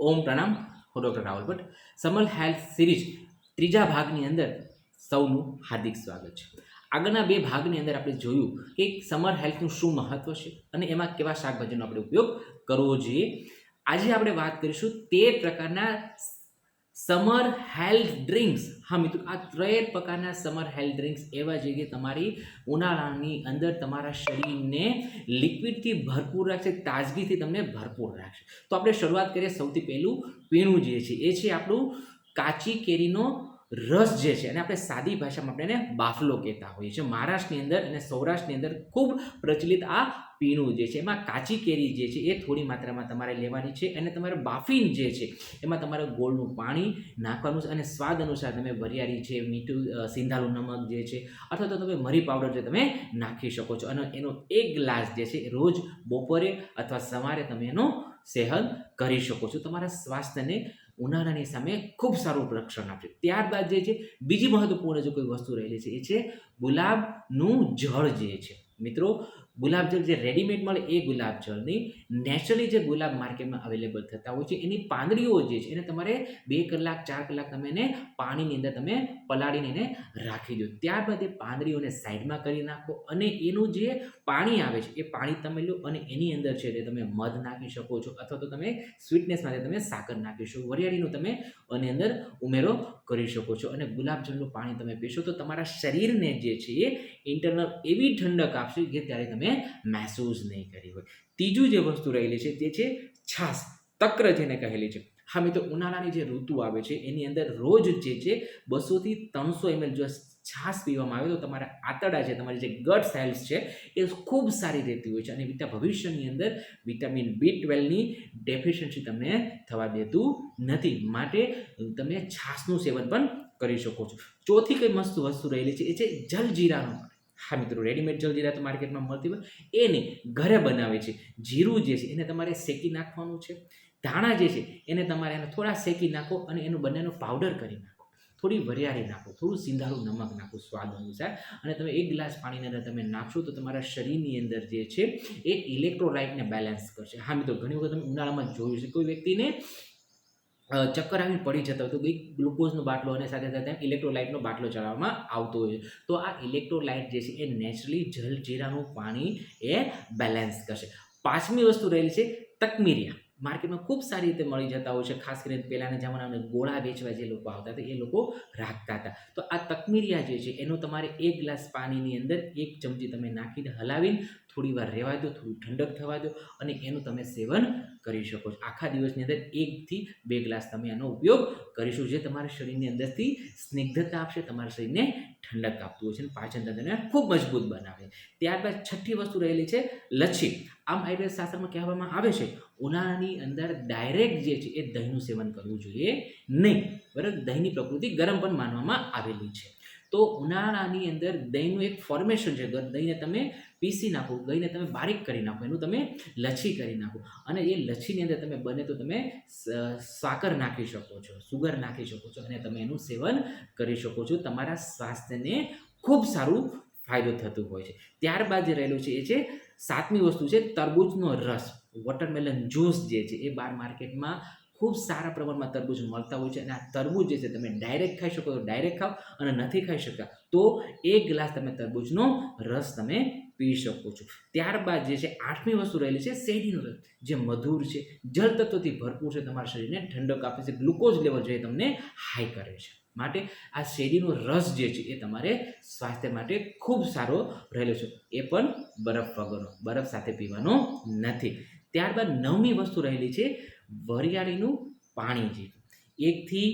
ઓમ પ્રણામ. હું ડૉક્ટર રાહુલ ભટ્ટ. સમલ હેલ્થ સિરીઝ ત્રીજા ભાગની અંદર સૌનું હાર્દિક સ્વાગત છે. આગળના બે ભાગની અંદર આપણે જોયું કે સમર હેલ્થનું શું મહત્વ છે અને એમાં કેવા શાકભાજીનો આપણે ઉપયોગ કરવો જોઈએ. આજે આપણે વાત કરીશું તે પ્રકારના સમર હેલ્થ ડ્રિંક્સ હા, મિત્રો, આ ત્રણ પ્રકારના સમર હેલ્થ ડ્રિંક્સ એવા છે તમારી ઉનાળાની અંદર તમારા શરીરને લિક્વિડથી ભરપૂર રાખશે, તાજગીથી તમને ભરપૂર રાખશે. તો આપણે શરૂઆત કરીએ સૌથી પહેલું પીણું જે છે, એ છે આપણું કાચી કેરીનો રસ જે છે અને આપણે સાદી ભાષામાં આપણે એને બાફલો કહેતા હોઈએ છીએ. મહારાષ્ટ્રની અંદર અને સૌરાષ્ટ્રની અંદર ખૂબ પ્રચલિત આ પીણું જે છે, એમાં કાચી કેરી જે છે એ થોડી માત્રામાં તમારે લેવાની છે અને તમારે બાફીન જે છે એમાં તમારે ગોળનું પાણી નાખવાનું છે અને સ્વાદ અનુસાર તમે વરિયાળી છે, મીઠું સિંધાલું નમક જે છે અથવા તો તમે મરી પાવડર જે તમે નાખી શકો છો. અને એનો એક ગ્લાસ જે છે રોજ બપોરે અથવા સવારે તમે એનો સેહન કરી શકો છો. તમારા સ્વાસ્થ્યને ઉનાળાની સામે ખૂબ સારું રક્ષણ આપશે ત્યારબાદ જે છે, બીજી મહત્વપૂર્ણ જો કોઈ વસ્તુ રહેલી છે, એ છે ગુલાબનું જળ જે છે. મિત્રો ગુલાબ જળ જે રેડીમેડ મળે એ ગુલાબજળની નેચરલી જે ગુલાબ માર્કેટમાં અવેલેબલ થતા હોય છે, એની પાંદડીઓ જે છે, એને તમારે બે કલાક, ચાર કલાક તમે એને પાણીની અંદર તમે પલાળીને એને રાખી દો. ત્યારબાદ એ પાંદડીઓને સાઈડમાં કરી નાખો અને એનું જે પાણી આવે છે, એ પાણી તમે લો અને એની અંદર છે તે તમે મધ નાખી શકો છો અથવા તો તમે સ્વીટનેસ માટે તમે સાકર નાખી શકો, વરિયાળીનું તમે અને અંદર ઉમેરો કરી શકો છો. અને ગુલાબજળનું પાણી તમે પીશો તો તમારા શરીરને જે છે એ ઇન્ટરનલ એવી ઠંડક આપશે કે ત્યારે તમે મહેસૂસ નહીં કરી હોય. ત્રીજું જે વસ્તુ રહેલી છે તે છે છાશ, તક્ર જેને કહેલી છે. હા મિત્રો, ઉનાળાની જે ઋતુ આવે છે, એની અંદર રોજ જે છે બસોથી ત્રણસો એમએલ જો છાશ પીવામાં આવે તો તમારા આંતરડા છે તમારી જે ગટ સેલ્સ છે, એ ખૂબ સારી રહેતી હોય છે અને વિટા ભવિષ્યની અંદર વિટામિન બી ટ્વેલ્વની ડેફિશિયન્સી તમને થવા દેતું નથી. માટે તમે છાશનું સેવન પણ કરી શકો છો. ચોથી કઈ મસ્ત વસ્તુ રહેલી છે, એ છે જલજીરાનો હા મિત્રો રેડીમેડ જલજીરા તો માર્કેટમાં મળતી હોય. એને ઘરે બનાવે છે. જીરું જે છે, એને તમારે શેકી નાખવાનું છે. ધાણા જે છે, એને તમારે એને થોડા શેકી નાખો અને એનું બંનેનો પાવડર કરી નાખો. થોડી વરિયાળી નાખો, થોડું સિંધારું નમક નાખો, સ્વાદ અનુસાર. અને તમે એક ગ્લાસ પાણીની અંદર તમે નાખશો તો તમારા શરીરની અંદર જે છે, એ ઇલેક્ટ્રોલાઇટને બેલેન્સ કરશે. હા મિત્રો, ઘણી વખત તમે ઉનાળામાં જોયું છે કોઈ વ્યક્તિને ચક્કર આવીને પડી જતા હોય કંઈક ગ્લુકોઝનો બાટલો અને સાથે સાથે ઇલેક્ટ્રોલાઇટનો બાટલો ચલાવવામાં આવતો હોય તો આ ઇલેક્ટ્રોલાઇટ જે છે એ નેચરલી જલજીરાનું પાણી એ બેલેન્સ કરશે. પાંચમી વસ્તુ રહેલી છે તકમીરિયા. માર્કેટમાં ખૂબ સારી રીતે મળી જતા હોય છે. ખાસ કરીને પહેલાંના જમાનામાં ગોળા વેચવા જે લોકો આવતા હતા, એ લોકો રાખતા હતા. તો આ તકમીરિયા જે છે, એનો તમારે એક ગ્લાસ પાણીની અંદર એક ચમચી તમે નાખીને હલાવીને થોડી વાર રહેવા દો, થોડું ઠંડક થવા દો અને એનું તમે સેવન કરી શકો છો. આખા દિવસની અંદર એકથી બે ગ્લાસ તમે આનો ઉપયોગ કરીશું, જે તમારા શરીરની અંદરથી સ્નિગ્ધતા આપશે, તમારા શરીરને ઠંડક આપતું હોય છે અને પાચન તંત્રને ખૂબ મજબૂત બનાવે ત્યારબાદ છઠ્ઠી વસ્તુ રહેલી છે, લચ્છી. આમ આયુર્વેદ શાસ્ત્રમાં કહેવામાં આવે છે ઉનાળાની અંદર ડાયરેક્ટ જે છે એ દહીંનું સેવન કરવું જોઈએ નહીં. બરાબર? દહીંની પ્રકૃતિ ગરમ પણ માનવામાં આવેલી છે. તો ઉનાળાની અંદર દહીંનું એક ફોર્મેશન છે. દહીંને તમે પીસી નાખો, દહીંને તમે બારીક કરી નાખો, એનું તમે લચ્છી કરી નાખો. અને એ લચ્છીની અંદર તમે બને તો તમે સાકર નાખી શકો છો, સુગર નાખી શકો છો અને તમે એનું સેવન કરી શકો છો. તમારા સ્વાસ્થ્યને ખૂબ સારું ફાયદો થતું હોય છે. ત્યારબાદ જે રહેલું છે એ છે સાતમી વસ્તુ છે તરબૂચનો રસ. વોટરમેલન જ્યુસ જે છે એ બાર માર્કેટમાં ખૂબ સારા પ્રમાણમાં તરબૂચ મળતા હોય છે અને આ તરબૂચ જે છે તમે ડાયરેક્ટ ખાઈ શકો તો ડાયરેક્ટ ખાઓ અને નથી ખાઈ શકતા તો એક ગ્લાસ તમે તરબૂચનો રસ તમે પી શકો છો. ત્યારબાદ જે છે આઠમી વસ્તુ રહેલી છે શેરડીનો રસ. જે મધુર છે, જળ ભરપૂર છે, તમારા શરીરને ઠંડક આપે છે, ગ્લુકોઝ લેવલ જે તમને હાઈ કરે છે. માટે આ શેરડીનો રસ જે છે એ તમારે સ્વાસ્થ્ય માટે ખૂબ સારો રહેલો છે. એ પણ બરફ વગરનો, બરફ સાથે પીવાનો નથી. ત્યારબાદ નવમી વસ્તુ રહેલી છે વરિયાળીનું પાણી જે. એકથી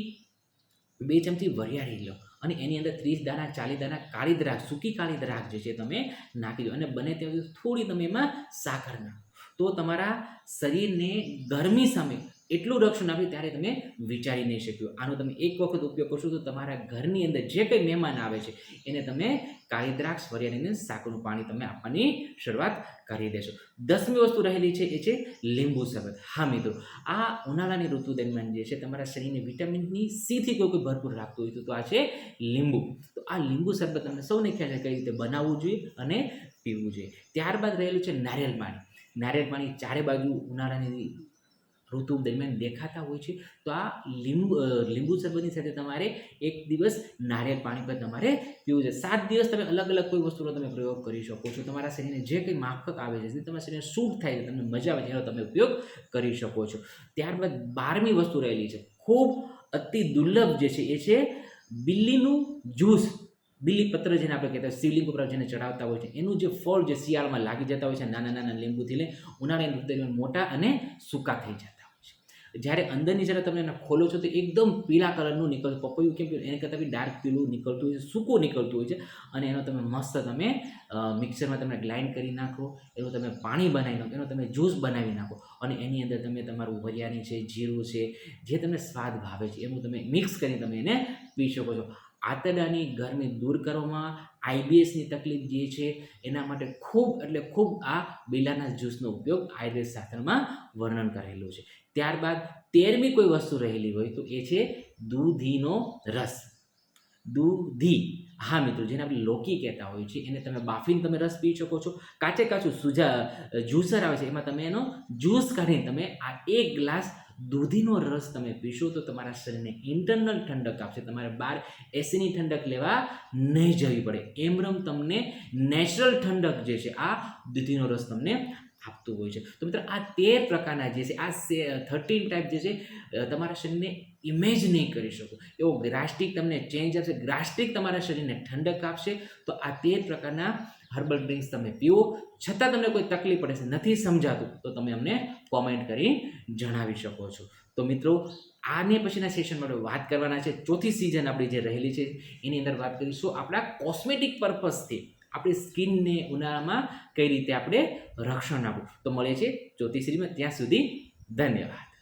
બે ચમચી વરિયાળી લો અને એની અંદર ત્રીસ દાણા, ચાલીસ દાણા, કાળી દ્રાક્ષ, સૂકી કાળી દ્રાક્ષ જે છે તમે નાખી દો અને બને ત્યાં થોડી તમે એમાં સાકર નાખો. તો તમારા શરીરને ગરમી સામે એટલું રક્ષણ આપ્યું ત્યારે તમે વિચારી નહીં શક્યો. આનો તમે એક વખત ઉપયોગ કરશો તો તમારા ઘરની અંદર જે કંઈ મહેમાન આવે છે, એને તમે કાળી દ્રાક્ષ વરિયાળીને સાકરનું પાણી તમે આપવાની શરૂઆત કરી દેશો. દસમી વસ્તુ રહેલી છે, એ છે લીંબુ શરબત. હા મિત્રો, આ ઉનાળાની ઋતુ દરમિયાન જે છે તમારા શરીરને વિટામિનની સીથી કોઈ કોઈ ભરપૂર રાખતું હોય તો આ છે લીંબુ. તો આ લીંબુ શરબત તમને સૌને ખ્યાલ છે કઈ રીતે બનાવવું જોઈએ અને પીવું જોઈએ. ત્યારબાદ રહેલું છે નારિયેળ પાણી. નારિયેળ પાણી ચારે બાજુ ઉનાળાની ઋતુ દરમિયાન દેખાતા હોય છે, તો આ લીંબુ લીંબુ શરબતની સાથે તમારે એક દિવસ નારિયેળ પાણી પર તમારે પીવું છે. સાત દિવસ તમે અલગ અલગ કોઈ વસ્તુનો તમે પ્રયોગ કરી શકો છો. તમારા શરીરને જે કંઈ માફક આવે છે તમારા શરીરને સૂટ થાય છે, તમને મજા આવે છે, એનો તમે ઉપયોગ કરી શકો છો. ત્યારબાદ બારમી વસ્તુ રહેલી છે, ખૂબ અતિ દુર્લભ જે છે, એ છે બિલ્લીનું જ્યુસ. બિલ્લી પત્ર જેને આપણે કહેતા હોય, શિવલિંગ ઉપર જેને ચડાવતા હોય છે, એનું જે ફળ જે શિયાળામાં લાગી જતા હોય છે, નાના નાના લીંબુથી લઈ ઉનાળાની દરમિયાન મોટા અને સૂકા થઈ જાય. જ્યારે અંદરની જ્યારે તમે એને ખોલો છો તો એકદમ પીળા કલરનું નીકળતું, પપૈયું કેમ એને કરતાં બી ડાર્ક પીળું નીકળતું હોય છે, સૂકું નીકળતું હોય છે અને એનો તમે મસ્ત તમે મિક્સરમાં તમે ગ્લાઇન્ડ કરી નાખો, એનું તમે પાણી બનાવી નાખો, એનો તમે જ્યુસ બનાવી નાખો અને એની અંદર તમે તમારું વરિયાની છે, જીરું છે, જે તમને સ્વાદ ભાવે છે, એનું તમે મિક્સ કરીને તમે એને પી શકો છો. આંતરડાની ગરમી દૂર કરવામાં આઈબીએસની તકલીફ જે છે, એના માટે ખૂબ એટલે ખૂબ આ બિલાના જ્યુસનો ઉપયોગ આયુર્વેદ શાસ્ત્રમાં વર્ણન કરેલું છે. ત્યારબાદ તેરમી કોઈ વસ્તુ રહેલી હોય તો એ છે દૂધીનો રસ. દૂધી. હા મિત્રો, જેને આપણે લોકી કહેતા હોઈએ છીએ, એને તમે બાફીને તમે રસ પી શકો છો. કાચે કાચું સુજા જ્યુસર આવે છે, એમાં તમે એનો જ્યુસ કાઢીને તમે આ એક ગ્લાસ દૂધીનો રસ તમે પીશો તો તમારા શરીરને ઇન્ટરનલ ઠંડક આપશે. તમારે બહાર એસીની ઠંડક લેવા નહીં જવી પડે. એમરમ તમને નેચરલ ઠંડક જે છે, આ દૂધીનો રસ તમને આપતું હોય છે. તો મિત્રો, આ તેર પ્રકારના જે છે, આ થર્ટીન ટાઈપ જે છે તમારા શરીરને ઇમેજ નહીં કરી શકો. એવો ગ્રાસ્ટિક તમને ચેન્જ આપશે ગ્રાસ્ટિક તમારા શરીરને ઠંડક આપશે. તો આ તેર પ્રકારના હર્બલ ડ્રિંક્સ તમે પીવો. છતાં તમને કોઈ તકલીફ પડે છે, નથી સમજાતું, તો તમે અમને કોમેન્ટ કરી જણાવી શકો છો. તો મિત્રો, આને પછીના સેશન માટે વાત કરવાના છે. ચોથી સિઝન આપણી જે રહેલી છે, એની અંદર વાત કરીશું. આપણા કોસ્મેટિક પર્પઝથી આપણી સ્કિનને ઉનાળામાં કઈ રીતે આપણે રક્ષણ આપવું? તો મળે છે જ્યોતિષરીમાં ત્યાં સુધી ધન્યવાદ.